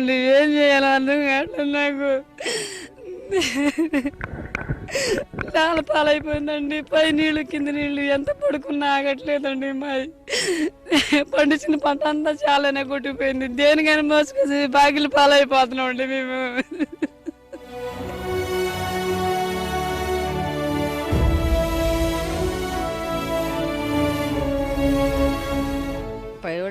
అండి ఏం చేయాలో అర్థం కావట్లేదు నాకు. చాలా పాలైపోయిందండి పై నీళ్ళు కింద నీళ్ళు ఎంత పడుకున్నా ఆగట్లేదండి మాది. పండించిన పంట అంతా చాలానే కొట్టిపోయింది దేనికైనా మోసుకొచ్చి బాగిలు పాలైపోతున్నాం అండి మేము.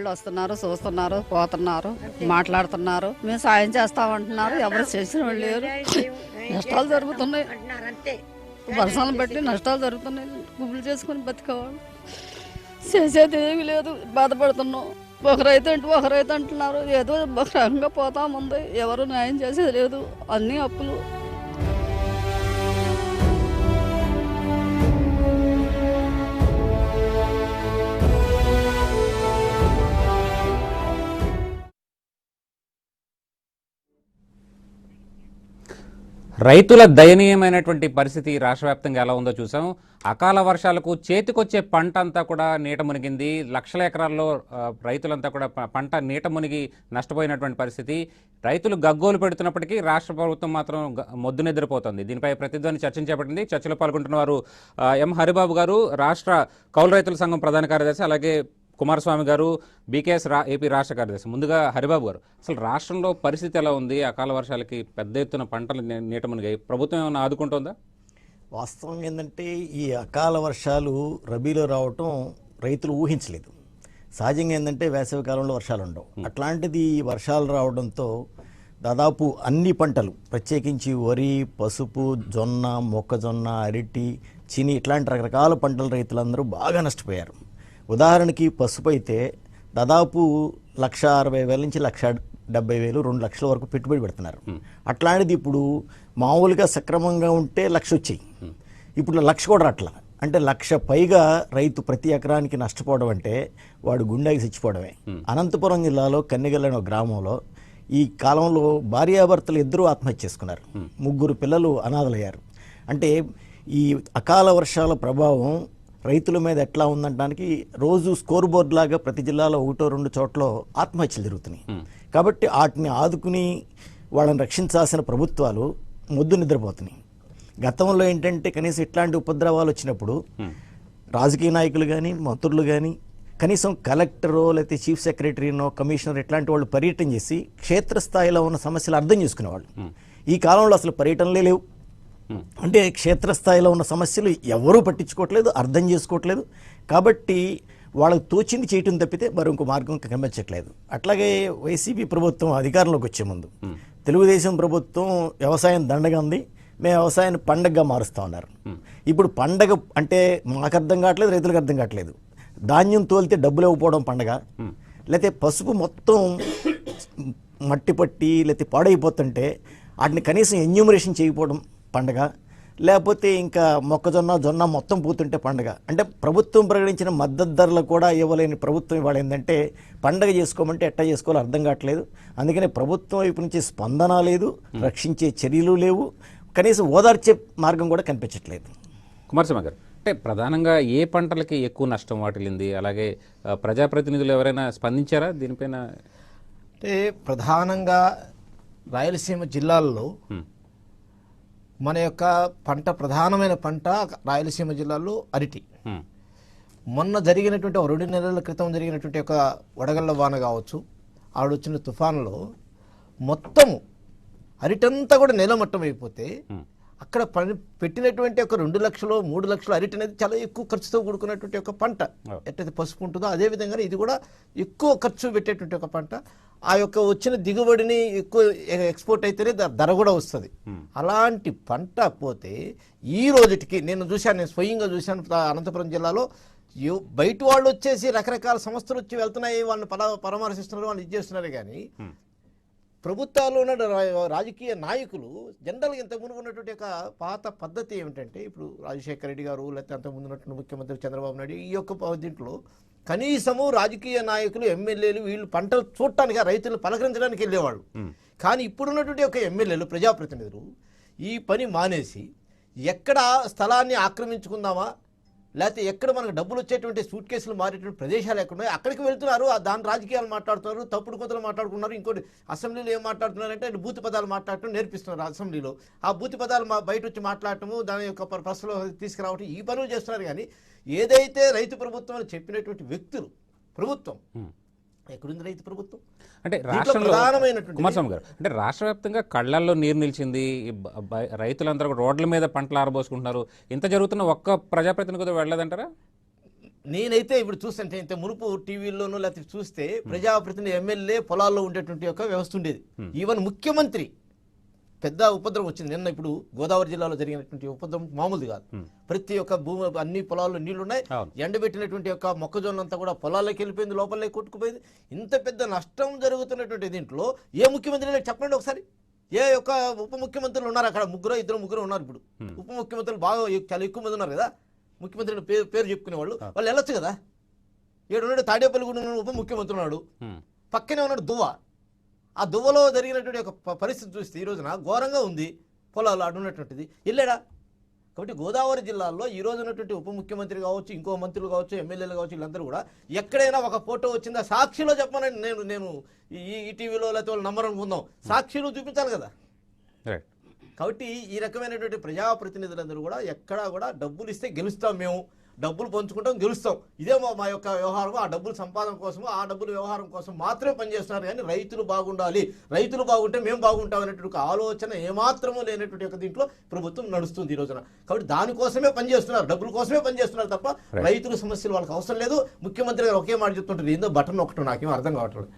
వాళ్ళు వస్తున్నారు చూస్తున్నారు పోతున్నారు మాట్లాడుతున్నారు. మేము సాయం చేస్తామంటున్నారు ఎవరు చేసిన వాళ్ళు లేరు. నష్టాలు జరుగుతున్నాయి. వర్షాలను బట్టి నష్టాలు జరుగుతున్నాయి. గుబులు చేసుకుని బతికేవాళ్ళు. చేసేది ఏమీ లేదు. బాధపడుతున్నాం. ఒకరైతే అంటూ అంటే అంటున్నారు. ఏదో ఒక రకంగా పోతా ఉంది. ఎవరు న్యాయం చేసేది లేదు. అన్నీ అప్పులు. రైతుల దయనీయమైనటువంటి పరిస్థితి రాష్ట్ర వ్యాప్తంగా ఎలా ఉందో చూసాం. అకాల వర్షాలకు చేతికొచ్చే పంట అంతా కూడా నీట మునిగింది. లక్షల ఎకరాల్లో రైతులంతా కూడా పంట నీట మునిగి నష్టపోయినటువంటి పరిస్థితి. రైతులు గగ్గోలు పెడుతున్నప్పటికీ రాష్ట్ర ప్రభుత్వం మాత్రం మొద్దు నిద్రపోతుంది. దీనిపై ప్రతిధ్వని చర్చించేపట్టింది. చర్చలో పాల్గొంటున్న వారు ఎం. హరిబాబు గారు రాష్ట్ర కౌలు రైతుల సంఘం ప్రధాన కార్యదర్శి అలాగే కుమారస్వామి గారు బీకేఎస్ రా ఏపీ రాష్ట్ర కార్యదర్శి. ముందుగా హరిబాబు గారు అసలు రాష్ట్రంలో పరిస్థితి ఎలా ఉంది? అకాల వర్షాలకి పెద్ద ఎత్తున పంటలు నీ- నీట మునిగాయి. ప్రభుత్వం ఏమైనా ఆదుకుంటుందా? వాస్తవం ఏంటంటే ఈ అకాల వర్షాలు రబీలో రావటం రైతులు ఊహించలేదు. సహజంగా ఏంటంటే వేసవి కాలంలో వర్షాలు ఉండవు. అట్లాంటిది వర్షాలు రావడంతో దాదాపు అన్ని పంటలు ప్రత్యేకించి వరి పసుపు జొన్న మొక్కజొన్న అరటి చిని ఇట్లాంటి రకరకాల పంటల రైతులందరూ బాగా నష్టపోయారు. ఉదాహరణకి పసుపు అయితే దాదాపు లక్ష అరవై వేల నుంచి లక్ష డెబ్బై వేలు రెండు లక్షల వరకు పెట్టుబడి పెడుతున్నారు. అట్లాంటిది ఇప్పుడు మామూలుగా సక్రమంగా ఉంటే లక్ష వచ్చాయి. ఇప్పుడు లక్ష కూడా అట్లా అంటే లక్ష పైగా రైతు ప్రతి ఎకరానికి నష్టపోవడం అంటే వాడు గుండెకి చచ్చిపోవడమే. అనంతపురం జిల్లాలో కన్నెగల్ అనే ఒక గ్రామంలో ఈ కాలంలో భార్యాభర్తలు ఇద్దరూ ఆత్మహత్య చేసుకున్నారు. ముగ్గురు పిల్లలు అనాథలయ్యారు. అంటే ఈ అకాల వర్షాల ప్రభావం రైతుల మీద ఎట్లా ఉందనడానికి రోజు స్కోర్ బోర్డ్ లాగా ప్రతి జిల్లాలో ఒకటో రెండు చోట్ల ఆత్మహత్యలు జరుగుతున్నాయి. కాబట్టి వాటిని ఆదుకుని వాళ్ళని రక్షించాల్సిన ప్రభుత్వాలు మొద్దు నిద్రపోతున్నాయి. గతంలో ఏంటంటే కనీసం ఇట్లాంటి ఉపద్రవాలు వచ్చినప్పుడు రాజకీయ నాయకులు కానీ మంత్రులు కానీ కనీసం కలెక్టరో లేకపోతే చీఫ్ సెక్రటరీనో కమిషనర్ ఇట్లాంటి వాళ్ళు పర్యటన చేసి క్షేత్రస్థాయిలో ఉన్న సమస్యలు అర్థం చేసుకునేవాళ్ళు. ఈ కాలంలో అసలు పర్యటనలే లేవు. అంటే క్షేత్రస్థాయిలో ఉన్న సమస్యలు ఎవరూ పట్టించుకోవట్లేదు అర్థం చేసుకోవట్లేదు. కాబట్టి వాళ్ళకు తోచింది చేయటం తప్పితే మరి ఇంకో మార్గం కనిపించట్లేదు. అట్లాగే వైసీపీ ప్రభుత్వం అధికారంలోకి వచ్చే ముందు తెలుగుదేశం ప్రభుత్వం వ్యవసాయం దండగా ఉంది. మేము వ్యవసాయాన్ని పండగగా మారుస్తా ఉన్నారు. ఇప్పుడు పండగ అంటే మాకు అర్థం కావట్లేదు రైతులకు అర్థం కావట్లేదు. ధాన్యం తోలితే డబ్బులు ఇవ్వకపోవడం పండగ. లేకపోతే పసుపు మొత్తం మట్టి పట్టి లేకపోతే పాడైపోతుంటే వాటిని కనీసం ఎన్యూమరేషన్ చేయకపోవడం పండగ లేకపోతే ఇంకా మొక్కజొన్న జొన్న మొత్తం పోతుంటే పండగ. అంటే ప్రభుత్వం ప్రకటించిన మద్దతు ధరలు కూడా ఇవ్వలేని ప్రభుత్వం ఇవాళ ఏంటంటే పండగ చేసుకోమంటే ఎట్టా చేసుకోవాలో అర్థం కావట్లేదు. అందుకనే ప్రభుత్వం వైపు నుంచి స్పందన లేదు రక్షించే చర్యలు లేవు. కనీసం ఓదార్చే మార్గం కూడా కనిపించట్లేదు. కుమారస్వామి గారు అంటే ప్రధానంగా ఏ పంటలకి ఎక్కువ నష్టం వాటిల్లింది? అలాగే ప్రజాప్రతినిధులు ఎవరైనా స్పందించారా దీనిపైన? అంటే ప్రధానంగా రాయలసీమ జిల్లాల్లో. మన యొక్క పంట ప్రధానమైన పంట రాయలసీమ జిల్లాలో అరటి. మొన్న జరిగినటువంటి రెండు నెలల క్రితం జరిగినటువంటి ఒక వడగళ్ళ వాన కావచ్చు ఆడొచ్చిన తుఫాన్లో మొత్తము అరిటంతా కూడా నేలమట్టం అయిపోతే అక్కడ పని పెట్టినటువంటి ఒక రెండు లక్షలు మూడు లక్షలు అరిటి అనేది చాలా ఎక్కువ ఖర్చుతో కూడుకున్నటువంటి ఒక పంట. ఎట్టయితే పసుపు ఉంటుందో అదే విధంగా ఇది కూడా ఎక్కువ ఖర్చు పెట్టేటువంటి ఒక పంట. ఆ యొక్క వచ్చిన దిగుబడిని ఎక్కువ ఎక్స్పోర్ట్ అయితేనే ధర కూడా వస్తుంది. అలాంటి పంట పోతే ఈ రోజుటికి నేను చూశాను నేను స్వయంగా చూశాను ప్ర- అనంతపురం జిల్లాలో బయట వాళ్ళు వచ్చేసి రకరకాల సంస్థలు వచ్చి వెళ్తున్నాయి వాళ్ళని పరా పరామర్శిస్తున్నారు వాళ్ళు ఇది చేస్తున్నారు కానీ ప్రభుత్వాల్లో ఉన్న రాజకీయ నాయకులు జనరల్గా ఇంతకు ముందు ఉన్నటువంటి ఒక పాత పద్ధతి ఏమిటంటే ఇప్పుడు రాజశేఖర రెడ్డి గారు లేకపోతే అంతకు ముందు ఉన్నటువంటి ముఖ్యమంత్రి చంద్రబాబు నాయుడు ఈ యొక్క దీంట్లో కనీసము రాజకీయ నాయకులు ఎమ్మెల్యేలు వీళ్ళు పంటలు చూడటానికి రైతులు పలకరించడానికి వెళ్ళేవాళ్ళు. కానీ ఇప్పుడున్నటువంటి ఒక ఎమ్మెల్యేలు ప్రజాప్రతినిధులు ఈ పని మానేసి ఎక్కడ స్థలాన్ని ఆక్రమించుకుందామా? లేకపోతే ఎక్కడ మనకు డబ్బులు వచ్చేటువంటి సూట్ కేసులు మారేటువంటి ప్రదేశాలు ఎక్కడున్నాయో అక్కడికి వెళ్తున్నారు. ఆ దాని రాజకీయాలు మాట్లాడుతున్నారు తప్పుడు కొత్తలు మాట్లాడుకున్నారు ఇంకోటి అసెంబ్లీలో ఏం మాట్లాడుతున్నారంటే ఆయన బూతి పదాలు మాట్లాడటం నేర్పిస్తున్నారు అసెంబ్లీలో. ఆ బూతి పదాలు మా బయట వచ్చి మాట్లాడటము దాని యొక్క ప్ర- ప్రశ్నలో తీసుకురావటం ఈ పనులు చేస్తున్నారు. కానీ ఏదైతే రైతు ప్రభుత్వం అని చెప్పినటువంటి వ్యక్తులు ప్రభుత్వం ఎక్కడుంది రైతు ప్రభుత్వం? అంటే రాష్ట్రంలో కుమారస్వామి గారు అంటే రాష్ట్ర వ్యాప్తంగా కళ్ళల్లో నీరు నిలిచింది రైతులందరూ రోడ్ల మీద పంటలు ఆరబోసుకుంటున్నారు. ఇంత జరుగుతున్న ఒక్క ప్రజాప్రతినిధి కూడా వెళ్ళలేదంటారా? నేనైతే ఇప్పుడు చూస్తుంటే ఇంత మునుపు టీవీల్లోనూ లేకపోతే చూస్తే ప్రజాప్రతినిధి ఎమ్మెల్యే పొలాల్లో ఉండేటువంటి ఒక వ్యవస్థ ఉండేది. ఈవెన్ ముఖ్యమంత్రి పెద్ద ఉపద్రవం వచ్చింది. నిన్న ఇప్పుడు గోదావరి జిల్లాలో జరిగినటువంటి ఉపద్రవం మామూలుది కాదు. ప్రతి ఒక్క భూమి అన్ని పొలాల్లో నీళ్ళు ఉన్నాయి. ఎండబెట్టినటువంటి యొక్క మొక్కజొన్న అంతా కూడా పొలాల్లోకి వెళ్ళిపోయింది లోపలే కొట్టుకుపోయింది. ఇంత పెద్ద నష్టం జరుగుతున్నటువంటి దీంట్లో ఏ ముఖ్యమంత్రి చెప్పండి ఒకసారి. ఏ యొక్క ఉప ముఖ్యమంత్రులు ఉన్నారు అక్కడ? ముగ్గురు ఇద్దరు ముగ్గురు ఉన్నారు ఇప్పుడు. ఉప ముఖ్యమంత్రులు బాగా చాలా ఎక్కువ మంది ఉన్నారు కదా? ముఖ్యమంత్రి పేరు పేరు చెప్పుకునేవాళ్ళు. వాళ్ళు వెళ్ళొచ్చు కదా? ఏడు ఉన్నాడు తాడేపల్లి కూడా ఉన్నాడు ఉప ముఖ్యమంత్రి ఉన్నాడు. పక్కనే ఉన్నాడు దువ్వ. ఆ దువ్వలో జరిగినటువంటి ఒక పరిస్థితి చూస్తే ఈ రోజున ఘోరంగా ఉంది. పొలాలు అటు ఉన్నటువంటిది. వెళ్ళాడా కాబట్టి గోదావరి జిల్లాలో ఈ రోజు ఉన్నటువంటి ఉప ముఖ్యమంత్రి కావచ్చు ఇంకో మంత్రులు కావచ్చు ఎమ్మెల్యేలు కావచ్చు వీళ్ళందరూ కూడా ఎక్కడైనా ఒక ఫోటో వచ్చిందా? సాక్షిలో చెప్పమని నేను నేను ఈ ఈ టీవీలో లేకపోతే వాళ్ళు నంబర్ అనుకుందాం సాక్షిలో చూపించాలి కదా. రైట్ కాబట్టి ఈ రకమైనటువంటి ప్రజాప్రతినిధులందరూ కూడా ఎక్కడా కూడా డబ్బులు ఇస్తే గెలుస్తాం మేము. డబ్బులు పంచుకుంటాం గెలుస్తాం. ఇదే మా యొక్క వ్యవహారం. ఆ డబ్బులు సంపాదన కోసం ఆ డబ్బుల వ్యవహారం కోసం మాత్రమే పనిచేస్తున్నారు. కానీ రైతులు బాగుండాలి. రైతులు బాగుంటే మేము బాగుంటాం అనేటువంటి ఒక ఆలోచన ఏమాత్రమూ లేనటువంటి ఒక దీంట్లో ప్రభుత్వం నడుస్తుంది ఈ రోజున. కాబట్టి దానికోసమే పనిచేస్తున్నారు. డబ్బుల కోసమే పనిచేస్తున్నారు తప్ప రైతుల సమస్యలు వాళ్ళకి అవసరం లేదు. ముఖ్యమంత్రి గారు ఒకే మాట చెప్తుంటారు. ఏందో బటన్ నొక్కటం నాకేం అర్థం కావట్లేదు.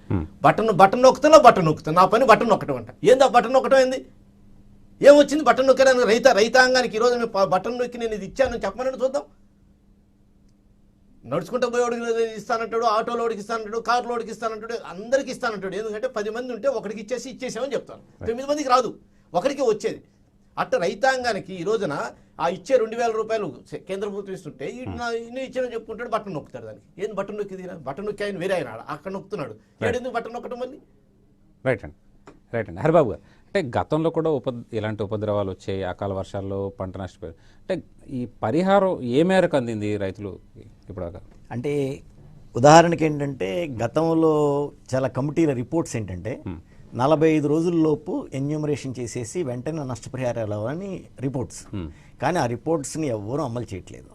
బటన్ బటన్ నొక్కుతున్నా బటన్ నొక్కుతున్నా. నా పని బటన్ నొక్కటం అంట. ఏందా బటన్ నొక్కటం ఏంది? ఏమొచ్చింది బటన్ నొక్కడానికి రైత రైతాంగానికి ఈరోజు మేము బటన్ నొక్కి నేను ఇది ఇచ్చానని చెప్పమని చూద్దాం. నడుచుకుంటూ పోయేవాడికి ఇస్తానంటాడు ఆటోలోడికి ఇస్తానంటాడు కార్లోడికి ఇస్తానంటాడు అందరికి ఇస్తానంటాడు. ఎందుకంటే పది మంది ఉంటే ఒకడికి ఇచ్చేసి ఇచ్చేసామని చెప్తాను తొమ్మిది మందికి రాదు ఒకరికి వచ్చేది. అట్ట రైతాంగానికి ఈ రోజున ఆ ఇచ్చే రెండు వేల రూపాయలు కేంద్ర ప్రభుత్వం ఇస్తుంటే ఇన్ని ఇచ్చానని చెప్పుకుంటాడు బటన్ నొక్కుతాడు దానికి. ఏం బటన్ నొక్కిది బటన్ నొక్కి ఆయన వేరే ఆయన. అక్కడ నొక్కుతున్నాడు. ఏడెందుకు బటన్ నొక్కటం మళ్ళీ? రైట్ అండి. రైట్ అండి. హరిబాబు గారు అంటే గతంలో కూడా ఉప ఇలాంటి ఉపద్రవాలు వచ్చాయి అకాల వర్షాల్లో పంట నష్టపోయారు. అంటే ఈ పరిహారం ఏ మేరకు అందింది రైతులు ఇప్పుడు అంటే ఉదాహరణకి ఏంటంటే గతంలో చాలా కమిటీల రిపోర్ట్స్ ఏంటంటే నలభై ఐదు రోజుల్లోపు ఎన్యూమరేషన్ చేసేసి వెంటనే నష్టపరిహారాలు అని రిపోర్ట్స్. కానీ ఆ రిపోర్ట్స్ని ఎవ్వరూ అమలు చేయట్లేదు.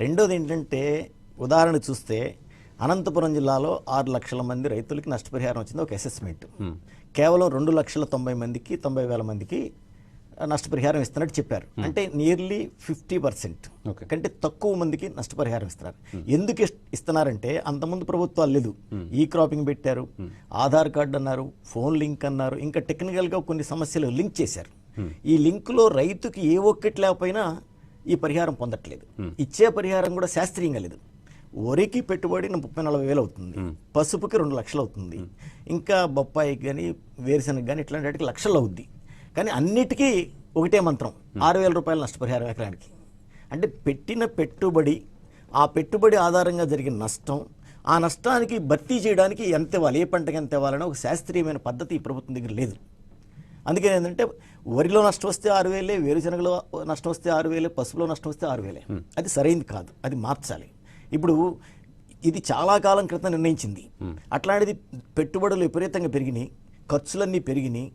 రెండోది ఏంటంటే ఉదాహరణ చూస్తే అనంతపురం జిల్లాలో ఆరు లక్షల మంది రైతులకి నష్టపరిహారం వచ్చింది ఒక అసెస్మెంట్ కేవలం రెండు లక్షల తొంభై మందికి తొంభై వేల మందికి నష్టపరిహారం ఇస్తున్నట్టు చెప్పారు. అంటే నియర్లీ ఫిఫ్టీ పర్సెంట్. కంటే తక్కువ మందికి నష్టపరిహారం ఇస్తున్నారు. ఎందుకు ఇస్- ఇస్తున్నారంటే అంతకుముందు ప్రభుత్వాలు లేదు. ఈ క్రాపింగ్ పెట్టారు. ఆధార్ కార్డు అన్నారు ఫోన్ లింక్ అన్నారు ఇంకా టెక్నికల్గా కొన్ని సమస్యలు లింక్ చేశారు. ఈ లింకులో రైతుకి ఏ ఒక్కటి లేకపోయినా ఈ పరిహారం పొందట్లేదు. ఇచ్చే పరిహారం కూడా శాస్త్రీయంగా లేదు. వరికి పెట్టుబడి ముప్పై నలభై వేలు అవుతుంది. పసుపుకి రెండు లక్షలు అవుతుంది. ఇంకా బొప్పాయికి కానీ వేరుశనగ కానీ ఇట్లాంటి వాటికి లక్షలు అవుద్ది. కానీ అన్నిటికీ ఒకటే మంత్రం. ఆరు వేల రూపాయల నష్టపరిహారం ఎకరానికి. అంటే పెట్టిన పెట్టుబడి ఆ పెట్టుబడి ఆధారంగా జరిగిన నష్టం ఆ నష్టానికి భర్తీ చేయడానికి ఎంత ఇవ్వాలి ఏ పంటకి ఎంత ఇవ్వాలనే ఒక శాస్త్రీయమైన పద్ధతి ఈ ప్రభుత్వం దగ్గర లేదు. అందుకని ఏంటంటే వరిలో నష్టం వస్తే ఆరు వేలే వేరుశనగలో నష్టం వస్తే ఆరు వేలే పసుపులో నష్టం వస్తే ఆరు వేలే. అది సరైంది కాదు. అది మార్చాలి. ఇప్పుడు ఇది చాలా కాలం క్రితం నిర్ణయించింది. అట్లాంటిది పెట్టుబడులు విపరీతంగా పెరిగినాయి ఖర్చులన్నీ పెరిగినాయి